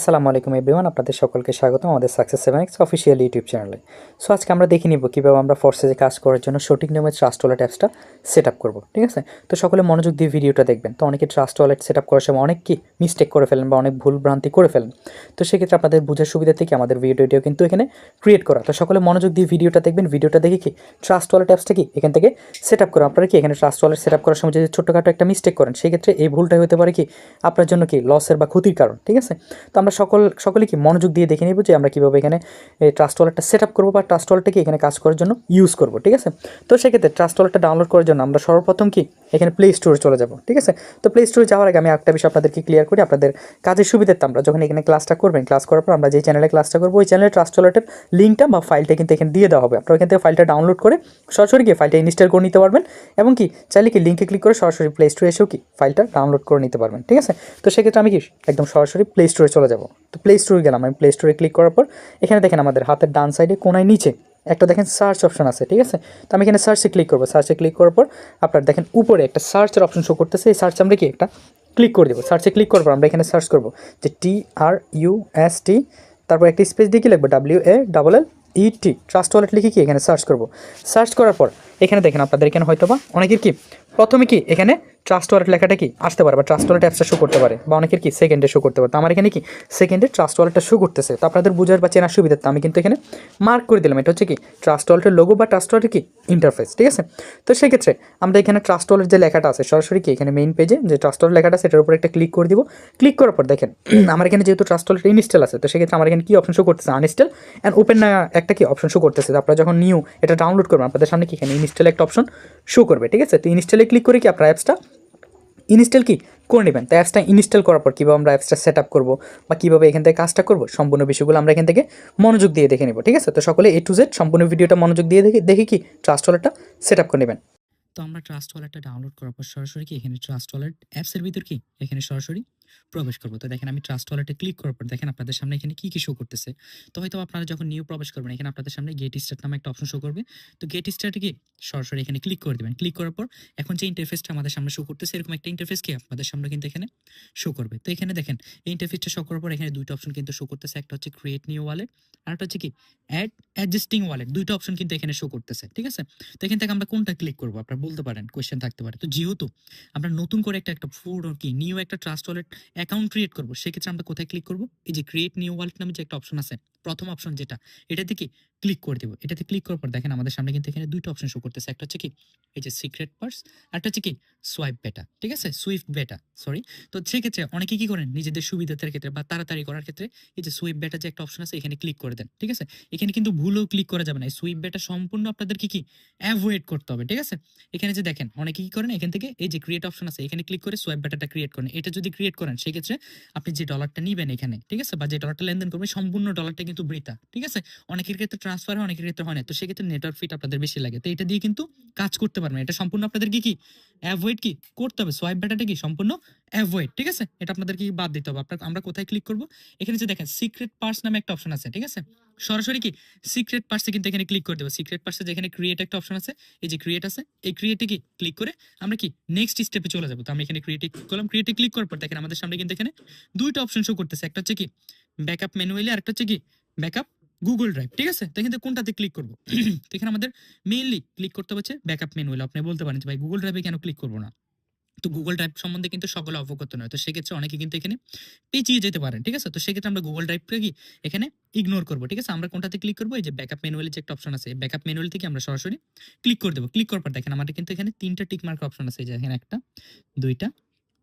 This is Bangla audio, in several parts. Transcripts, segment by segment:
আসসালামু আলাইকুম এভরিওয়ান আপনাদের সকলকে স্বাগত আমাদের success seven X official YouTube চ্যানেলে সো আজকে আমরা দেখে নিব কীভাবে আমরা ফোর্সেজে কাজ করার জন্য সঠিক নিয়মে ট্রাস্ট ওয়ালেট অ্যাপসটা সেট আপ করব, ঠিক আছে? তো সকলে মনোযোগ দিয়ে ভিডিওটা দেখবেন। তো অনেকে ট্রাস্ট ওয়ালেট সেট আপ করার সময় অনেক কি মিস্টেক করে ফেলেন বা অনেক ভুল ভ্রান্তি করে ফেলেন। তো সেক্ষেত্রে আপনাদের বোঝার সুবিধা থেকে আমাদের ভিডিওটিও কিন্তু এখানে ক্রিয়েট করা। তো সকলে মনোযোগ দিয়ে ভিডিওটা দেখবেন। ভিডিওটা দেখে কি ট্রাস্ট ওয়ালেট অ্যাপসটা কি এখান থেকে সেট আপ করা? আপনারা কি এখানে ট্রাস্ট ওয়ালেট সেট আপ করার সময় যদি ছোট্টখাটো একটা মিস্টেক করেন, সেক্ষেত্রে এই ভুলটা হতে পারে কি আপনার জন্য কি লসের বা ক্ষতির কারণ, ঠিক আছে? তো আমরা সকল সকলে কি মনোযোগ দিয়ে দেখে নিব যে আমরা কীভাবে এখানে ট্রাস্ট ওয়ালেটটা সেট আপ করব বা ট্রাস্ট ওয়ালেটটাকে এখানে কাজ করার জন্য ইউজ করব, ঠিক আছে? তো সেক্ষেত্রে ট্রাস্ট ওয়ালেটটা ডাউনলোড করার জন্য আমরা সর্বপ্রথম কি এখানে প্লে স্টোরে চলে যাব, ঠিক আছে? তো প্লে স্টোরে যাওয়ার আগে আমি একটা বিষয় আপনাদেরকে ক্লিয়ার করি, আপনাদের কাজের সুবিধার্থে আমরা যখন এখানে ক্লাসটা করবেন ক্লাস করার পর আমরা যে চ্যানেলে ক্লাসটা করব, ওই চ্যানেলে ট্রাস্ট ওয়ালেটের লিঙ্কটা বা ফাইলটা কিন্তু এখানে দিয়ে দেওয়া হবে। আপনারা এখান থেকে ফাইলটা ডাউনলোড করে সরাসরি গিয়ে ফাইলটা ইনস্টল করে নিতে পারবেন এবং কি চাইলে কি লিঙ্কে ক্লিক করে সরাসরি প্লে স্টোরে এসেও কি ফাইলটা ডাউনলোড করে নিতে পারবেন, ঠিক আছে? তো সেক্ষেত্রে আমি কি একদম সরাসরি প্লে স্টোরে চলে যাব। তো প্লে স্টোরে গেলাম। আমি প্লে স্টোরে ক্লিক করার পর, এখানে দেখেন আমাদের হাতের ডান সাইডে কোনায় নিচে একটা দেখেন সার্চ অপশন আছে, ঠিক আছে? তো আমি এখানে সার্চে ক্লিক করব। সার্চে ক্লিক করার পর, আপনার দেখেন উপরে একটা সার্চের অপশন শো করতেছে। এই সার্চ আমরা কি একটা ক্লিক করে দেবো। সার্চে ক্লিক করার পর আমরা এখানে সার্চ করব যে টি আর ইউ এস টি তারপর একটা স্পেস দিয়ে কি লিখব? W A double L E T Trust Wallet লিখে কি এখানে সার্চ করব। সার্চ করার পর, এখানে দেখেন আপনাদের এখানে হয়তো বা অনেকের কি? প্রথমে কি এখানে ট্রাস্ট ওয়ালেট লেখাটা কি? আসতে পারে বা ট্রাস্ট ওয়ালেট অ্যাপসটা শো করতে পারে বা অনেকের কি সেকেন্ডে শো করতে পারে। তো আমার এখানে কি সেকেন্ডে ট্রাস্ট ওয়ালেটটা শো করতেছে। তো আপনাদের বোঝার বা চেনার সুবিধাতে আমি কিন্তু এখানে মার্ক করে দিলাম। এটা হচ্ছে কি ট্রাস্ট ওয়ালেটের লোগো বা ট্রাস্ট ওয়ালেটের কি ইন্টারফেস ঠিক আছে? তো সেক্ষেত্রে আমরা এখানে ট্রাস্ট ওয়ালেট যে লেখাটা আছে, সরাসরি কি এখানে মেইন পেজে যে ট্রাস্ট ওয়ালেট লেখাটা সেটার উপর একটা ক্লিক করে দিব। ক্লিক করার পর দেখেন, আমার এখানে যেহেতু ট্রাস্ট ওয়ালেট ইনস্টল আছে, তো সেক্ষেত্রে আমার এখানে কি অপশন শো করতেছে? আনস্টল অ্যান্ড ওপেন একটা কি অপশন শো করতেছে? আপনারা যখন নিউ এটা ডাউনলোড করবেন, আপনাদের সামনে কি এখানে ইনস্টল একটা অপশন শো করবে, ঠিক আছে? তো ইনস্টলে ক্লিক করে কি আপনার অ্যাপসটা ইনস্টল কি? করে নেবেন। তো অ্যাপসটা ইনস্টল করার পর কীভাবে আমরা অ্যাপসটা সেট আপ করব বা কীভাবে এখান থেকে কাজটা করব, সম্পূর্ণ বিষয়গুলো আমরা এখান থেকে মনোযোগ দিয়ে দেখে নেব, ঠিক আছে? তো সকলে এ টু জেড সম্পূর্ণ ভিডিওটা মনোযোগ দিয়ে দেখে দেখে কি ট্রাস্ট ওয়ালেটটা সেট আপ করে নেবেন। তো আমরা ট্রাস্ট ওয়ালেটটা ডাউনলোড করার পর সরাসরি কি? এখানে ট্রাস্ট ওয়ালেট অ্যাপসের ভিতর কি? এখানে সরাসরি প্রবেশ করব। তো দেখেন আমি ট্রাস্ট ওয়ালেটে ক্লিক করার পর দেখেন আপনাদের সামনে এখানে কি কি শো করতেছে। তো হয়তো আপনারা যখন নিউ প্রবেশ করবেন, এখানে আপনাদের সামনে গেট স্টার্ট নামে একটা অপশন শো করবে। তো গেট স্টার্টে কি সরাসরি এখানে ক্লিক করে দেবেন। ক্লিক করার পর এখন যে ইন্টারফেসটা আমাদের সামনে শো করতেছে, এরকম একটা ইন্টারফেস কি আপনাদের সামনে কিন্তু এখানে শো করবে। তো এখানে দেখেন, এই ইন্টারফেসটা শো করার পর এখানে দুইটা অপশন কিন্তু শো করতেছে। একটা হচ্ছে ক্রিয়েট নিউ ওয়ালেট আর একটা হচ্ছে কি অ্যাড অ্যাডজাস্টিং ওয়ালেট দুইটা অপশন কিন্তু এখানে শো করতেছে, ঠিক আছে? তো এখান থেকে আমরা কোনটা ক্লিক করব? আপনারা বলতে পারেন কোয়েশ্চেন থাকতে পারে। তো যেহেতু আমরা নতুন করে একটা একটা ফুড কি নিউ একটা ট্রাস্ট ওয়ালেট অ্যাকাউন্ট ক্রিয়েট করব, সেক্ষেত্রে আমরা কোথায় ক্লিক করব? এই যে ক্রিয়েট নিউ ওয়ালেট নামে যে একটা অপশন আছে, প্রথম অপশন যেটা, এটাতে কি ক্লিক করে দেবো। এটাতে ক্লিক করার পর দেখেন আমাদের সামনে কিন্তু এখানে দুইটা অপশন শো করতেছে। একটা হচ্ছে কি, এই যে সিক্রেট পার্স একটা হচ্ছে কি সোয়াইপ বেটা ঠিক আছে? সুইফট বেটা সরি তো সেক্ষেত্রে অনেকে কি করেন, নিজেদের সুবিধার ক্ষেত্রে বা তাড়াতাড়ি করার ক্ষেত্রে এই যে সুইপ বেটা যে একটা অপশন আছে, এখানে ক্লিক করে দেন, ঠিক আছে? এখানে কিন্তু ভুলেও ক্লিক করা যাবে না। এই সুইপ বেটা সম্পূর্ণ আপনাদের কি কি অ্যাভয়েড করতে হবে, ঠিক আছে? এখানে যে দেখেন, অনেকে কি করেন, এখান থেকে এই যে ক্রিয়েট অপশন আছে, এখানে ক্লিক করে সোয়াইপ বেটাটা ক্রিয়েট করেন। এটা যদি ক্রিয়েট করেন, সেক্ষেত্রে আপনি যে ডলারটা নিবেন এখানে, ঠিক আছে? বা যে ডলারটা লেনদেন করবেন, সম্পূর্ণ ডলারটা কিন্তু বৃথা, ঠিক আছে? অনেকের ক্ষেত্রে ট্রান্সফার হয়, অনেকের ক্ষেত্রে হয় না। তো সেক্ষেত্রে নেটওয়ার্ক ফিট আপনাদের বেশি লাগে। তো এটা দিয়ে কিন্তু কাজ করতে পারবেন। এটা সম্পূর্ণ আপনাদের কি? অ্যাভয়েড কি? করতে হবে। সোয়াইপ বেটাটা কি? সম্পূর্ণ অ্যাভয়েড ঠিক আছে? এটা আপনাদের কি বাদ দিতে হবে? আপনার, আমরা কোথায় ক্লিক করব? এখানে যে দেখেন সিক্রেট পার্স নামে একটা অপশন আছে, ঠিক আছে? সরাসরি কি? সিক্রেট পার্সে কিন্তু এখানে ক্লিক করে দেবো। সিক্রেট পার্সে যেখানে ক্রিয়েট একটা অপশন আছে, এই যে ক্রিয়েট আছে, এই ক্রিয়েটে কি? ক্লিক করে আমরা কি? নেক্সট স্টেপে চলে যাব। তো আমি এখানে ক্রিয়েটে ক্লিক করলাম। ক্রিয়েটে ক্লিক করার পর দেখেন আমাদের সামনে কিন্তু এখানে দুইটা অপশন শো করতেছে। একটা হচ্ছে কি? ব্যাকআপ ম্যানুয়ালি আর একটা হচ্ছে কি? ব্যাকআপ গুগল ড্রাইভ ঠিক আছে? তো এখানে কোনটাতে ক্লিক করব? তো এখানে আমাদের মেইনলি ক্লিক করতে হচ্ছে ব্যাকআপ ম্যানুয়াল আপনি বলতে পারেন যে, ভাই গুগল ড্রাইভে কেন ক্লিক করব না? তো গুগল ড্রাইভ সম্বন্ধে কিন্তু সকলে অবগত নয়। তো সেক্ষেত্রে অনেকে কিন্তু এখানে পেঁচিয়ে যেতে পারেন, ঠিক আছে? তো সেক্ষেত্রে আমরা গুগল ড্রাইভকে কি এখানে ইগনোর করব, ঠিক আছে? আমরা কোনটাতে ক্লিক করব? এই যে ব্যাকআপ ম্যানুয়ালি যে একটা অপশন আছে ব্যাকআপ ম্যানুয়াল থেকে আমরা সরাসরি ক্লিক করে দেবো। ক্লিক করার পর দেখেন আমাদের কিন্তু এখানে তিনটা টিক মার্ক অপশন আছে। যে এখানে একটা, দুইটা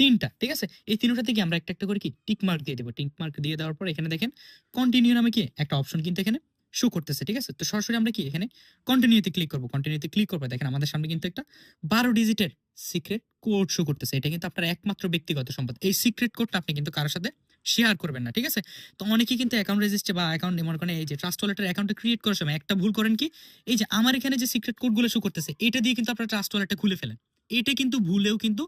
তিনটা, ঠিক আছে? এই তিনটা থেকে আমরা একটা একটা করে কি টিক মার্ক দিয়ে দেবো। টিক মার্ক দিয়ে দেওয়ার পর এখানে দেখেন কন্টিনিউ নামে কি, একটা অপশন কিন্তু এখানে শো করতেছে, ঠিক আছে? তো সরাসরি আমরা কি, এখানে কন্টিনিউতে ক্লিক করব। কন্টিনিউতে ক্লিক করব, দেখেন আমাদের সামনে কিন্তু একটা বারো ডিজিটের সিক্রেট কোড শো করতেছে। এটা কিন্তু আপনার একমাত্র ব্যক্তিগত সম্পদ। এই সিক্রেট কোডটা আপনি কিন্তু কারোর সাথে শেয়ার করবেন না, ঠিক আছে? তো অনেকেই কিন্তু অ্যাকাউন্ট রেজিস্টার বা অ্যাকাউন্ট মনে করেন, এই যে ট্রাস্ট ওয়ালেটের অ্যাকাউন্টে ক্রিয়েট করার সময় একটা ভুল করেন কি, এই যে আমার এখানে যে সিক্রেট কোডগুলো শো করতেছে, এটা দিয়ে কিন্তু আপনার ট্রাস্ট ওয়ালেটটা খুলে ফেলেন। এটা কিন্তু ভুলেও কিন্তু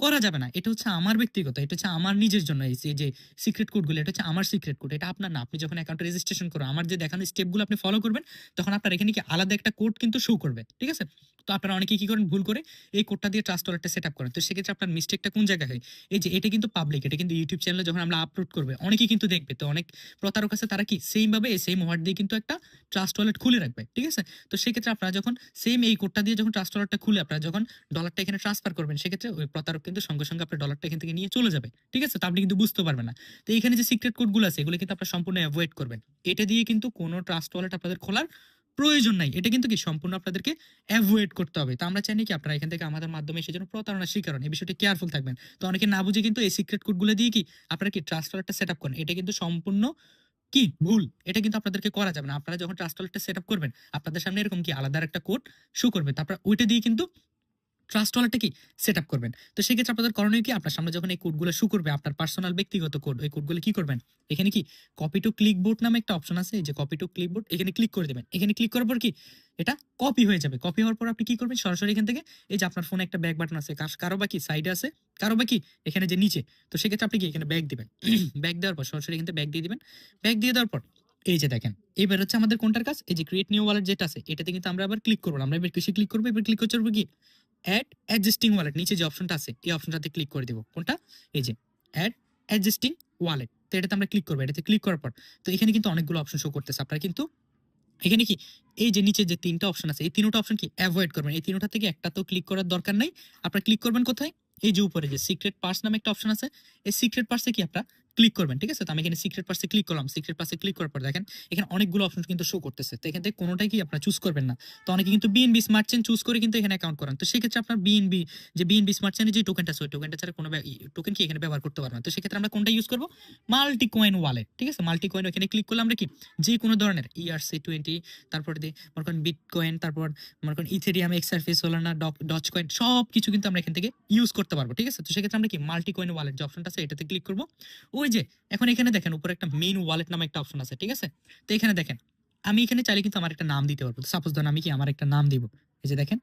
করা যাবে না। এটা হচ্ছে আমার ব্যক্তিগত, এটা হচ্ছে আমার নিজের জন্য এই যে- সিক্রেট কোডগুলো এটা হচ্ছে আমার সিক্রেট কোড এটা আপনার না। আপনি যখন অ্যাকাউন্ট রেজিস্ট্রেশন করো আমার যে দেখানো স্টেপগুলো আপনি ফলো করবেন, তখন আপনার এখানে কি আলাদা একটা কোড কিন্তু শো করবে, ঠিক আছে? তো আপনারা অনেকে কি করেন? ভুল করে এই কোডটা দিয়ে ট্রাস্ট ওয়ালেটটা সেট আপ করেন। তো সেক্ষেত্রে আপনার মিস্টেকটা কোন জায়গায় হয়? এই যে এটা কিন্তু পাবলিক এটা কিন্তু ইউটিউব চ্যানেলে যখন আমরা আপলোড করবে, অনেকেই কিন্তু দেখবে। তো অনেক প্রতারক আছে, তারা কি সেমভাবে এই সেম ওয়ার্ড দিয়ে কিন্তু একটা ট্রাস্ট ওয়ালেট খুলে রাখবে, ঠিক আছে? তো সেক্ষেত্রে আপনারা যখন সেম এই কোডটা দিয়ে যখন ট্রাস্ট ওয়ালেটটা খুলে, আপনারা যখন ডলারটা এখানে ট্রান্সফার করবেন, সেক্ষেত্রে ওই প্রতারক কিন্তু সঙ্গে সঙ্গে আপনার ডলারটা এখান থেকে নিয়ে চলে যাবে, ঠিক আছে? তো আপনি কিন্তু বুঝতে পারবেন না। তো এখানে যে সিক্রেট কোডগুলো আছে, এগুলো কিন্তু আপনারা সম্পূর্ণ অ্যাভয়েড করবেন। এটা দিয়ে কিন্তু কোনো ট্রাস্ট ওয়ালেট আপনাদের খোলার প্রয়োজন নাই। এটা কিন্তু কি সম্পূর্ণ আপনাদেরকে অ্যাভয়েড করতে হবে। তো আমরা চাই কি আপনারা এখান থেকে আমাদের মাধ্যমে সেজন্য প্রতারণা শিকার এই বিষয়টি কেয়ারফুল থাকবেন। তো অনেকে না বুঝে কিন্তু এই সিক্রেট কোডগুলো দিয়ে কি আপনারা কি ট্রাস্ট ওয়ালেটটা সেট আপ করেন? এটা কিন্তু সম্পূর্ণ কি ভুল। এটা কিন্তু আপনাদেরকে করা যাবে না। আপনারা যখন ট্রাস্ট ওয়ালেটটা সেট আপ করবেন, আপনাদের সামনে এরকম কি আলাদা একটা কোড শো করবে। তারপর ওইটা দিয়ে কিন্তু ট্রাস্ট ওয়ালেটটা কি? সেট আপ করবেন। তো সেক্ষেত্রে আপনাদের করণীয় কি? আপনার সামনে যখন এই কোডগুলো শু করবে, আপনার পার্সোনাল ব্যক্তিগত কোড ওই কোডগুলো কি করবেন? এখানে কি কপি টু ক্লিক বোর্ড নামে একটা অপশন আছে, এই যে কপি টু ক্লিক বোর্ড এখানে ক্লিক করে দেবেন। এখানে ক্লিক করার পর কি? এটা কপি হয়ে যাবে। কপি হওয়ার পর আপনি কি করবেন? সরাসরি এখান থেকে এই যে আপনার ফোনে একটা ব্যাক বাটন আছে, কার- কারও বাকি সাইডে আছে, কারও বা কি এখানে যে নিচে। তো সেক্ষেত্রে আপনি কি এখানে ব্যাক দিবেন? ব্যাক দেওয়ার পর সরাসরি এখান থেকে ব্যাক দিয়ে দিবেন। ব্যাক দিয়ে দেওয়ার পর এই যে দেখেন, এবার হচ্ছে আমাদের কোনটার কাজ? এই যে ক্রিয়েট নিউ ওয়ালেট যেটা আছে, এটাতে কিন্তু আমরা আবার ক্লিক করব আমরা এবার কিসে ক্লিক করব? এবার ক্লিক পারব কি? অ্যাড অ্যাডজাস্টিং ওয়ালেট নিচে যে অপশনটা আছে, এই অপশনটাতে ক্লিক করে দিব। কোনটা? এই যে অ্যাড অ্যাডজাস্টিং ওয়ালেট তো এটাতে আমরা ক্লিক করব। এটাতে ক্লিক করার পর, তো এখানে কিন্তু অনেকগুলো অপশন শো করতেছে আপনারা। কিন্তু এখানে কি? এই যে নিচে যে তিনটা অপশন আছে, এই তিনটা অপশন কি? অ্যাভয়েড করবেন। এই তিনটা থেকে একটা তো ক্লিক করার দরকার নাই। আপনারা ক্লিক করবেন কোথায়? এই যে উপরে যে সিক্রেট পার্স নামে একটা অপশন আছে। এই সিক্রেট পার্সে কি আপনারা ক্লিক করবেন, ঠিক আছে? তো আমি এখানে সিক্রেট পার্সে ক্লিক করলাম। সিক্রেট পার্সে ক্লিক করার পর দেখেন, এখানে অনেকগুলো অপশন কিন্তু শো করতেছে। তো এখান থেকে কোনোটাই কি আপনারা চুজ করবেন না। তো অনেকে কিন্তু বিএনবি স্মার্ট চেন চুজ করে কিন্তু এখানে অ্যাকাউন্ট করেন। তো সেক্ষেত্রে আপনার বিএনবি যে বিএনবি স্মার্ট চেনের যে টোকেনটা আছে, ওই টোকেনটা ছাড়া কোনো টোকেন কি এখানে ব্যবহার করতে পারবেন না। তো সেক্ষেত্রে আমরা কোনটা ইউজ করব? মাল্টি কয়েন ওয়ালেট ঠিক আছে? মাল্টি কয়েন এখানে ক্লিক করলে আমরা কি? যে কোনো ধরনের E ইআরসি টোয়েন্টি তারপরে দিয়ে মনে করেন বিট কয়েন তারপর মনে করেন ইথেরিয়াম এক্সারফেস সোলানা ডচ কয়েন সব কিছু কিন্তু আমরা এখান থেকে ইউজ করতে পারব, ঠিক আছে? তো সেক্ষেত্রে আমরা কি? মাল্টি কয়েন ওয়ালেট যে অপশনটা আছে, এটাতে ক্লিক করব। ওই যে, এখন এখানে দেখেন, উপরে একটা মেইন ওয়ালেট নামে একটা অপশন আছে, ঠিক আছে? তো এখানে দেখেন, আমি এখানে চাইলে কিন্তু আমার একটা নাম দিতে পারব। সাপোজ ধরেন আমি কি আমার একটা নাম দিব? এই যে দেখেন,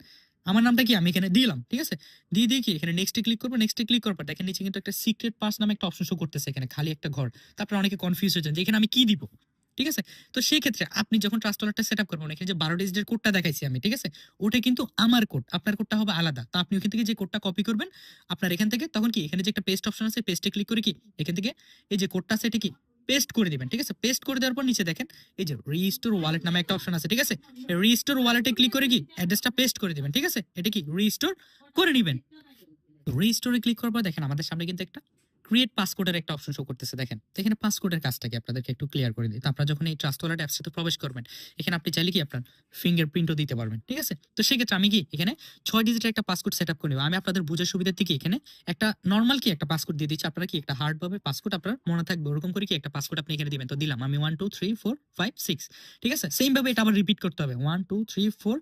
আমার নামটা কি? আমি এখানে দিলাম, ঠিক আছে? দিয়ে দিয়ে কি এখানে নেক্সটে ক্লিক করব নেক্সটে ক্লিক করার পর দেখেন নিচে কিন্তু একটা সিক্রেট পাস নামে একটা অপশন শো করতেছে এখানে, খালি একটা ঘর। তারপরে অনেকে কনফিউজ হয়ে যান যে এখানে আমি কি দিব? ঠিক আছে? তো সেই ক্ষেত্রে আপনি যখন ট্রাস্ট ওয়ালেটটা সেট আপ করবেন এখানে যে বারো ডিজিটের কোডটা দেখাইছি আমি, ঠিক আছে? ওটা কিন্তু আমার কোড আপনার কোডটা হবে আলাদা। তো আপনি ওখান থেকে যে কোডটা কপি করবেন, আপনার এখান থেকে তখন কি, এখানে যে একটা পেস্ট অপশন আছে পেস্টে ক্লিক করে কি, এখান থেকে এই যে কোডটা এটা কি পেস্ট করে দিবেন, ঠিক আছে? পেস্ট করে দেওয়ার পর নিচে দেখেন, এই যে রিস্টোর ওয়ালেট নামে একটা অপশন আছে, ঠিক আছে? রিস্টোর ওয়ালেটে ক্লিক করে কি অ্যাড্রেসটা পেস্ট করে দিবেন, ঠিক আছে? এটা কি রিস্টোর করে নেবেন। রিস্টোরে ক্লিক করার পর দেখেন আমাদের সামনে কিন্তু একটা ক্রিয়েট পাসকোডের একটা অপশন শো করতেছে, দেখেন। এখানে পাসকোডের কাজটা কি? আপনাদেরকে একটু ক্লিয়ার করে দিই। তো আপনারা যখন এই ট্রাস্ট ওয়ালেট অ্যাপসে প্রবেশ করবেন, এখানে আপনি চাইলে কি আপনার ফিঙ্গারপ্রিন্টও দিতে পারবেন, ঠিক আছে? তো সেক্ষেত্রে আমি কি এখানে ছয় ডিজিটের একটা পাসকোড সেট আপ করে নেব। আমি আপনাদের বোঝার সুবিধার থেকে এখানে একটা নর্মাল কি একটা পাসকোড দিয়ে দিচ্ছি। আপনারা কি একটা হার্ড ভাবে পাসকোড আপনার মনে থাকবে, ওরকম করে কি একটা পাসকোড আপনি এখানে দিবেন। তো দিলাম আমি one two three four five six ঠিক আছে? সেম ভাবে এটা আবার রিপিট করতে হবে। One two three four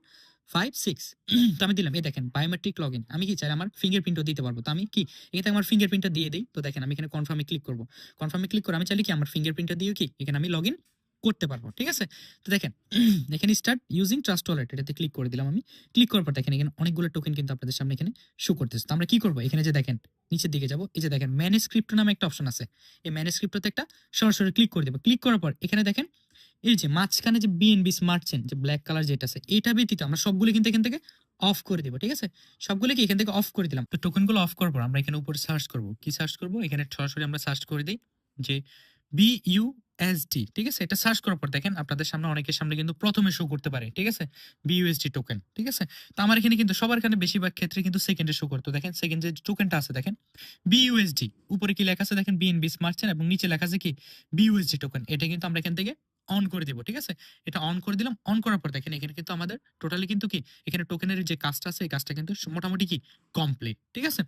five six তো আমি দিলাম, এই দেখেন বায়োমেট্রিক লগ ইন আমি কি চাই? আমার ফিঙ্গারপ্রিন্টও দিতে পারব। তো আমি কি, এখানে আমার ফিঙ্গারপ্রিন্টটা দিয়ে দিই। তো দেখেন, আমি এখানে কনফার্মে ক্লিক করব। কনফার্মে ক্লিক করে আমি চাইলে কি, আমার ফিঙ্গারপ্রিন্টটা দিয়েও কি, এখানে আমি লগ ইন করতে পারব, ঠিক আছে? তো দেখেন, এখানে স্টার্ট ইউজিং ট্রাস্ট ওয়ালেট এটাতে ক্লিক করে দিলাম আমি। ক্লিক করার পর দেখেন, এখানে অনেকগুলো টোকেন কিন্তু আপনাদের সামনে এখানে শো করতেছে। তো আমরা কি করব? এখানে যে দেখেন, নিচের দিকে যাব। এই যে দেখেন ম্যানেজ ক্রিপ্টো নামে একটা অপশন আছে। এই ম্যানেজ একটা সরাসরি ক্লিক করে দেবো। ক্লিক করার পর এখানে দেখেন এই যে মাঝখানে যে বিএনবি স্মার্ট চেন যে ব্ল্যাক কালার যেটা আছে, এটা ব্যতীত আমরা সবগুলো কিন্তু এখান থেকে অফ করে দেবো, ঠিক আছে? সবগুলো কি এখান থেকে অফ করে দিলাম? তো টোকেনগুলো অফ করার পর আমরা এখানে উপরে সার্চ করব। কি সার্চ করব? এখানে সরাসরি আমরা সার্চ করে দিই যে বি ইউ এস ডি ঠিক আছে? এটা সার্চ করার পর দেখেন, আপনাদের সামনে অনেকের সামনে কিন্তু প্রথমে শো করতে পারে, ঠিক আছে? বিইউএসডি টোকেন ঠিক আছে? তো আমার এখানে কিন্তু সবার এখানে বেশিরভাগ ক্ষেত্রে কিন্তু সেকেন্ডে শো করতো। দেখেন সেকেন্ড যে টোকেনটা আছে, দেখেন বিইউএসডি উপরে কি লেখা আছে? দেখেন বিএনবি স্মার্ট চেন এবং নিচে লেখা আছে কি? বিইউএসডি টোকেন এটা কিন্তু আমরা এখান থেকে অন করে দিব, ঠিক আছে? এটা অন করে দিলাম অন করার পর দেখেন এখানে কিন্তু আমাদের টোটালি কিন্তু কি? এখানে টোকেনের যে কাজটা আছে, এই কাজটা কিন্তু মোটামুটি কি? কমপ্লিট ঠিক আছে?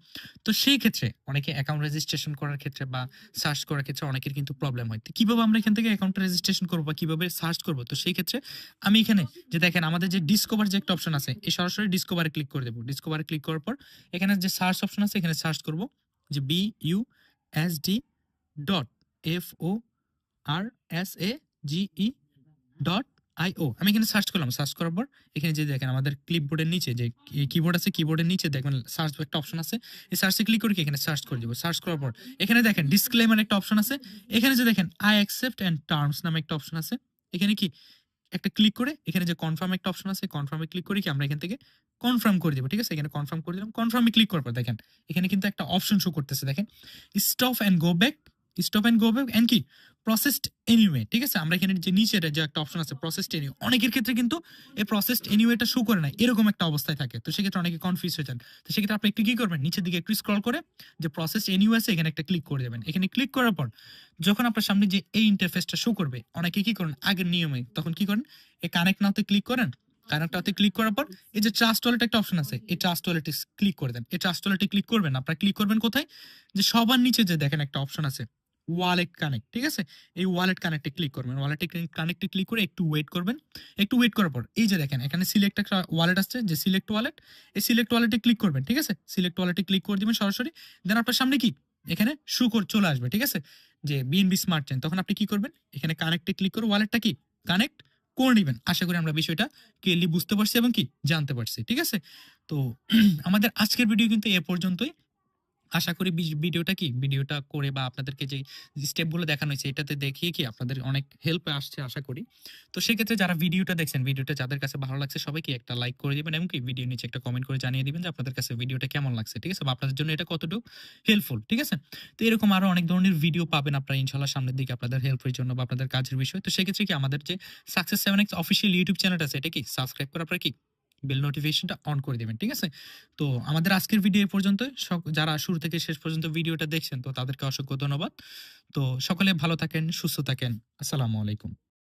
তো সেই ক্ষেত্রে অনেকে অ্যাকাউন্ট রেজিস্ট্রেশন করার ক্ষেত্রে বা সার্চ করার ক্ষেত্রে অনেকের কিন্তু প্রবলেম হয়। কীভাবে আমরা এখান থেকে অ্যাকাউন্ট রেজিস্ট্রেশন করব বা কীভাবে সার্চ করব? তো সেই ক্ষেত্রে আমি এখানে যে দেখেন আমাদের যে ডিসকভার যে একটা অপশন আছে, এই সরাসরি ডিসকভারে ক্লিক করে দেবো। ডিসকভারে ক্লিক করার পর এখানে যে সার্চ অপশন আছে, এখানে সার্চ করব যে B U S D dot F O R S A G E dot I O আমি এখানে সার্চ করলাম সার্চ করার পর এখানে যে দেখেন আমাদের ক্লিপবোর্ডের নিচে যে কিবোর্ড আছে কিবোর্ডের নিচে দেখবেন সার্চ একটা অপশন আছে। এই সার্চে ক্লিক করে এখানে সার্চ করে দিব। সার্চ করার পর এখানে দেখেন ডিসক্লেমার একটা অপশন আছে। এখানে যে দেখেন আই অ্যাকসেপ্ট অ্যান্ড টার্মস নামে একটা অপশন আছে। এখানে কি একটা ক্লিক করে এখানে যে কনফার্ম একটা অপশন আছে কনফার্মে ক্লিক করে কি আমরা এখান থেকে কনফার্ম করে দেবো, ঠিক আছে? এখানে কনফার্ম করে দিলাম কনফার্মে ক্লিক করার পর দেখেন এখানে কিন্তু একটা অপশন শো করতেছে। দেখেন stop and go back stop and go back and কি? প্রসেসড এনিওয়ে ঠিক আছে? আমরা এখানে যে নিচে যে একটা অপশন আছে প্রসেসড এনিওয়ে অনেকের ক্ষেত্রে কিন্তু এই প্রসেসড এনিওয়েটা শো করে না, এরকম একটা অবস্থায় থাকে। তো সেক্ষেত্রে অনেকে কনফিউজ হয়ে যান। তো সেক্ষেত্রে আপনি একটু কি করবেন? নিচের দিকে একটু স্ক্রল করে যে প্রসেস এনিওয়ে আছে, এখানে একটা ক্লিক করে দেবেন। এখানে ক্লিক করার পর যখন আপনার সামনে যে এই ইন্টারফেসটা শো করবে, অনেকে কি করেন? আগের নিয়মে তখন কি করেন? এই কানেক্ট নাওতে ক্লিক করেন। কানেক্ট নাওতে ক্লিক করার পর এই যে ট্রাস্ট ওয়ালেট একটা অপশন আছে, এই ট্রাস্ট ওয়ালেটে ক্লিক করে দেন। এই ট্রাস্ট ওয়ালেটে ক্লিক করবেন, আপনারা ক্লিক করবেন কোথায়? যে সবার নিচে যে দেখেন একটা অপশন আছে ওয়ালেট কানেক্ট ঠিক আছে? এই ওয়ালেট কানেক্টে ক্লিক করবেন। ওয়ালেটে কানেক্টে ক্লিক করে একটু ওয়েট করবেন। একটু ওয়েট করার পর, এই যে দেখেন, এখানে সিলেক্ট একটা ওয়ালেট আসছে, যে সিলেক্ট ওয়ালেট এই সিলেক্ট ওয়ালেটে ক্লিক করবেন, ঠিক আছে? সিলেক্ট ওয়ালেটে ক্লিক করে দিবেন সরাসরি। দেন আপনার সামনে কি? এখানে শু করে চলে আসবে, ঠিক আছে? যে বিএনবি স্মার্ট চেন তখন আপনি কি করবেন? এখানে কানেক্টে ক্লিক করে ওয়ালেটটা কি? কানেক্ট করে নেবেন। আশা করি আমরা বিষয়টা ক্লিয়ারলি বুঝতে পারছি এবং কি? জানতে পারছি, ঠিক আছে? তো আমাদের আজকের ভিডিও কিন্তু এ পর্যন্তই। আশা করি ভিডিওটা কি, ভিডিওটা করে বা আপনাদেরকে যে স্টেপগুলো দেখানো হয়েছে, এটাতে দেখিয়ে কি আপনাদের অনেক হেল্প আসছে আশা করি। তো সেক্ষেত্রে যারা ভিডিওটা দেখছেন, ভিডিওটা যাদের কাছে ভালো লাগছে, সবাইকে একটা লাইক করে দিবেন এবং কি ভিডিও নিচে একটা কমেন্ট করে জানিয়ে দিবেন যে আপনাদের কাছে ভিডিওটা কেমন লাগছে, ঠিক আছে? বা আপনাদের জন্য এটা কতটুকু হেল্পফুল ঠিক আছে? তো এরকম আরও অনেক ধরনের ভিডিও পাবেন আপনারা ইনশাল্লাহ সামনের দিকে আপনাদের হেল্পের জন্য বা আপনাদের কাজের বিষয়। তো সেক্ষেত্রে কি আমাদের যে success seven X official YouTube চ্যানেলটা আছে, এটা কি? সাবস্ক্রাইব করে আপনারা কি বেল নোটিফিকেশনটা অন করে দেবেন, ঠিক আছে? তো আমাদের আজকের ভিডিও পর্যন্ত যারা শুরু থেকে শেষ পর্যন্ত ভিডিওটা দেখছেন, তো তাদেরকে অসংখ্য ধন্যবাদ। তো সকলে ভালো থাকেন, সুস্থ থাকেন। আসসালামু আলাইকুম।